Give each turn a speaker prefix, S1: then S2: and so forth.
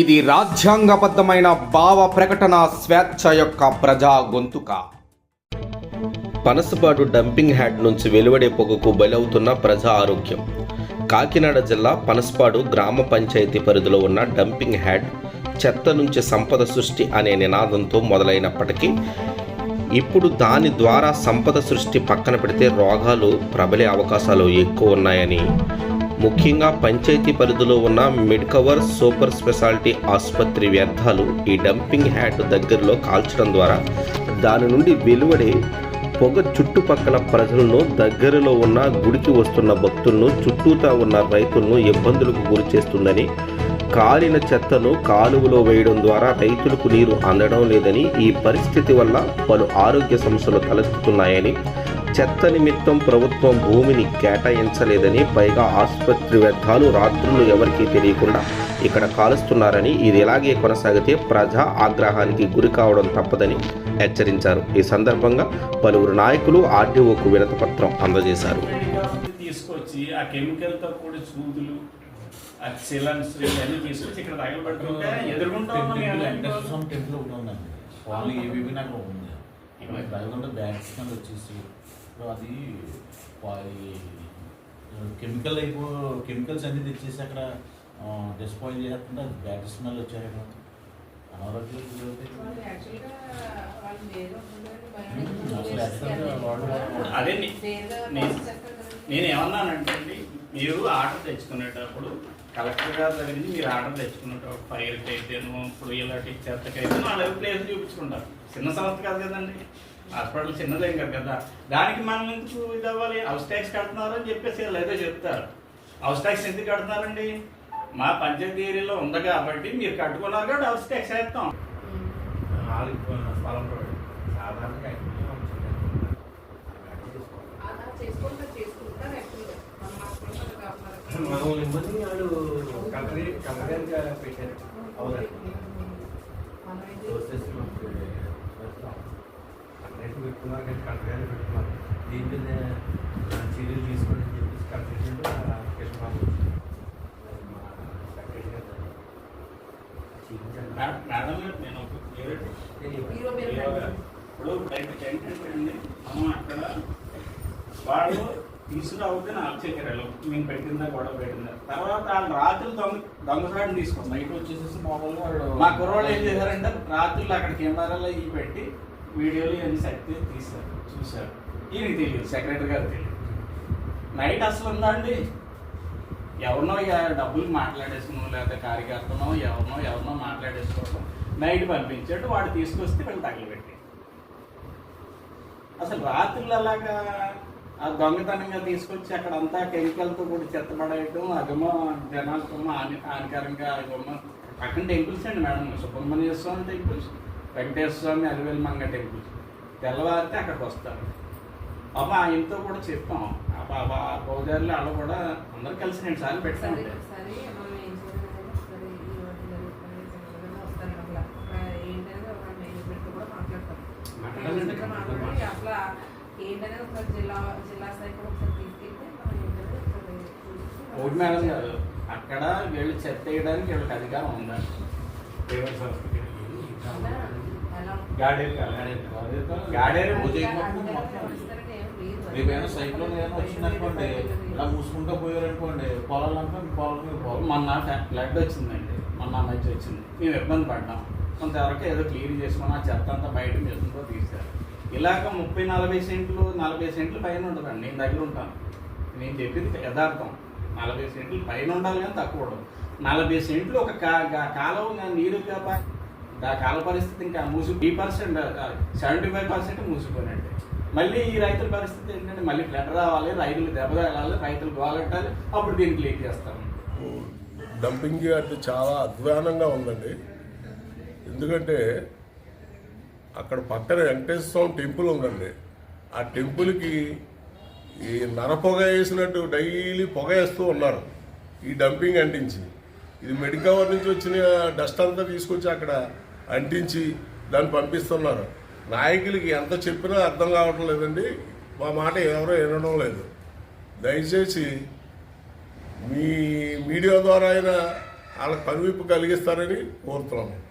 S1: ఇది రాజ్యాంగబద్ధమైన భావ ప్రకటన స్వేచ్ఛ యొక్క ప్రజా గొంతుక.
S2: పనసపాడు డంపింగ్ హ్యాడ్ నుంచి వెలువడే పొగకు బలవుతున్న ప్రజా ఆరోగ్యం. కాకినాడ జిల్లా పనసపాడు గ్రామ పంచాయతీ పరిధిలో ఉన్న డంపింగ్ హ్యాడ్ చెత్త నుంచి సంపద సృష్టి అనే నినాదంతో మొదలైనప్పటికీ ఇప్పుడు దాని ద్వారా సంపద సృష్టి పక్కన పెడితే రోగాలు ప్రబలే అవకాశాలు ఎక్కువ ఉన్నాయని ముఖ్యంగా పంచాయతీ పరిధిలో ఉన్న మిడ్కవర్ సూపర్ స్పెషాలిటీ ఆసుపత్రి వ్యర్థాలు ఈ డంపింగ్ హ్యాడ్ దగ్గరలో కాల్చడం ద్వారా దాని నుండి వెలువడే పొగ చుట్టుపక్కల ప్రజలను దగ్గరలో ఉన్న గుడికి వస్తున్న భక్తులను చుట్టూతా ఉన్న రైతులను ఇబ్బందులకు గురి చేస్తుందని కాలిన చెత్తను కాలువలో వేయడం ద్వారా రైతులకు నీరు అందడం లేదని ఈ పరిస్థితి వల్ల పలు ఆరోగ్య సమస్యలు తలెత్తుతున్నాయని చెత్త నిమిత్తం ప్రభుత్వం భూమిని కేటాయించలేదని పైగా ఆసుపత్రి వ్యర్థాలు రాత్రులు ఎవరికీ తెలియకుండా ఇక్కడ కాలుస్తున్నారని ఇది ఇలాగే కొనసాగితే ప్రజా ఆగ్రహానికి గురి కావడం తప్పదని హెచ్చరించారు. ఈ సందర్భంగా పలువురు నాయకులు ఆర్డీఓకు వినతిపత్రం అందజేశారు.
S3: తీసుకొచ్చి ఆ కెమికల్తో కూడి సూదులు ఆ సిలన్స్ ఇవన్నీ తీసుకొచ్చి ఇక్కడ తగలబెట్టుకుంటే ఎదుర్కొంటా
S4: టెంపుల్ ఒకటి ఉందండి. ఓన్లీ ఏబీబీ నాకు ఉంది ఇక్కడ బయలుదేరి బ్యాడ్ స్మెల్ వచ్చేసి అది కెమికల్ అయిపో కెమికల్స్ అన్ని తెచ్చేసి అక్కడ డిస్పాయిల్ చేస్తుంటే అది బ్యాడ్ స్మెల్ వచ్చాయి అక్కడ వాడు
S3: అదే నేను నేను ఏమన్నానంటే అండి మీరు ఆర్డర్ తెచ్చుకునేటప్పుడు కలెక్టర్ గారి దగ్గర నుంచి మీరు ఆర్డర్ తెచ్చుకునేటప్పుడు ఫైర్కి అయితేను ఇప్పుడు ఇలాంటి చెత్తకైతే వాళ్ళ ప్లేస్ చూపించుకుంటారు. చిన్న సంస్థ కాదు కదండి. హాస్పిటల్ చిన్నదేం కాదు కదా. దానికి మనం ఎందుకు ఇది అవ్వాలి? హౌస్ ట్యాక్స్ కడుతున్నారు అని చెప్పేసి వాళ్ళు ఏదో చెప్తారు. హౌస్ ట్యాక్స్ ఎందుకు కడుతున్నారండి? మా పంచాయతీ ఏరియాలో ఉంది కాబట్టి మీరు కట్టుకున్నారు కాబట్టి హౌస్ ట్యాక్స్ వేస్తాం.
S5: సాధారణంగా మనం ఇబ్బంది వాడు కంపెనీ కంపెనీగా పెట్టారు. అవునండి ప్రాసెస్ కంపెనీ పెట్టుకున్నారు కానీ కంపెనీ పెట్టుకున్నారు దీని మీద చర్యలు తీసుకోండి అని చెప్పేసి కంపెనీ అప్లికేషన్
S3: మేడం మేడం నేను ఇప్పుడు బయటకు ఏంటంటే అండి మనం అక్కడ వాడు తీసుకురావద్దు నాకు చక్కెరలు మేము పెట్టిందా గొడవ పెట్టిందా? తర్వాత వాళ్ళు రాత్రులు దొంగ దొంగసాడిని తీసుకున్నాం
S4: నైట్ వచ్చేసేసి మామూలుగా వాడు
S3: మా కుర్రోళ్ళు ఏం చేశారంటే రాత్రులు అక్కడ కెమెరాలో ఇవి పెట్టి వీడియోలు ఇవన్నీ సెట్ చేసి తీశారు చూశారు. ఈయనకి తెలియదు సెక్రటరీ గారు తెలియదు నైట్ అసలు ఉందా అండి? ఎవరినో ఇక డబ్బులు మాట్లాడేసుకున్నాం లేకపోతే కార్యకర్తనో ఎవరినో ఎవరినో మాట్లాడేసుకోవడం నైట్ పంపించాడు వాడు తీసుకొస్తే వీళ్ళు తగలబెట్టి అసలు రాత్రులు అలాగా ఆ దొంగతనంగా తీసుకొచ్చి అక్కడ అంతా కెమికల్తో కూడా చెత్తపడేయడం అదేమో జనాలకు హాని హానికరంగా అదేమో పక్కన టెంపుల్స్ అండి madam. Subrahmanya Swamy temples Venkateswara Swamy Alivelu Manga temples. తెల్లవారితే అక్కడికి వస్తారు. పాప ఆయనతో కూడా పాప ఆ పూజారులు వాళ్ళు కూడా అందరూ కలిసి రెండు సార్లు పెట్టాం
S6: ఒకసారి మనం ఏం చేయాలంటే ఒకసారి ఈ వాటి జరుగుతుంది జరుగుతుంది వస్తాను అట్లా ఒక ఏంటనేది ఒక మేనేజ్మెంట్ కూడా మాట్లాడతాం.
S3: మాట్లాడాలండి,
S6: మేనేజ్మెంట్ మాట్లాడి అసలు ఏంటనేది ఒకసారి జిల్లా జిల్లా స్థాయి కూడా ఒకసారి తీసుకెళ్తే మనం ఏంటనేది ఒకసారి చూసి
S3: ఓటి మేడం గారు అక్కడ వీళ్ళు చెత్త వేయడానికి వీళ్ళకి అధికారం ఉందా? దేవర సంస్కృతి గాడేరు గాడేరు
S4: మొత్తం.
S6: ఎవరిస్తారని ఏం
S4: సైక్లోన్ ఏమైనా వచ్చిందనుకోండి ఇలా మూసుకుంటూ పోయారనుకోండి పొలాలంతా మీ పొలం మీద పోవాలి.
S3: మొన్న ఫ్లడ్ వచ్చిందండి మొన్న ఆ మధ్య వచ్చింది. మేము ఇబ్బంది పడ్డాం. కొంతవరకు ఏదో క్లియర్ చేసుకుని ఆ చెత్త అంతా బయట మిషన్తో తీశారు. ఇలాగ ముప్పై నలభై సెంట్లు నలభై సెంట్లు పైన ఉంటుందండి నేను దగ్గర ఉంటాను. నేను చెప్పింది యథార్థం. నలభై సెంట్లు పైన ఉండాలి కానీ తక్కువ ఉండదు. నలభై సెంట్లు ఒక కా కాలం నీరు కాప ఆ కాల పరిస్థితి ఇంకా మూసి ఈ పర్సెంట్ సెవెంటీ ఫైవ్ పర్సెంట్ మూసిపోయినట్టు. మళ్ళీ ఈ రైతుల పరిస్థితి ఏంటంటే మళ్ళీ ఫ్లడ్ రావాలి రైతులు దెబ్బతగలాలి రైతులు గోలట్టాలి అప్పుడు దీన్ని క్లియర్ చేస్తాం
S7: డంపింగ్ అంటే చాలా అధ్వానంగా ఉందండి. ఎందుకంటే అక్కడ పక్కన వెంకటేశ్వర స్వామి టెంపుల్ ఉందండి. ఆ టెంపుల్కి ఈ నరపొగ వేసినట్టు డైలీ పొగ వేస్తూ ఉన్నారు ఈ డంపింగ్ అంటించి. ఇది మెడికవర్ నుంచి వచ్చిన డస్ట్ అంతా తీసుకొచ్చి అక్కడ అంటించి దాన్ని పంపిస్తున్నారు. నాయకులకి ఎంత చెప్పినా అర్థం కావటం లేదండి. మా మాట ఎవరో వినడం లేదు. దయచేసి మీ మీడియా ద్వారా అయినా వాళ్ళకి కనువిప్పు కలిగిస్తారని కోరుతున్నాము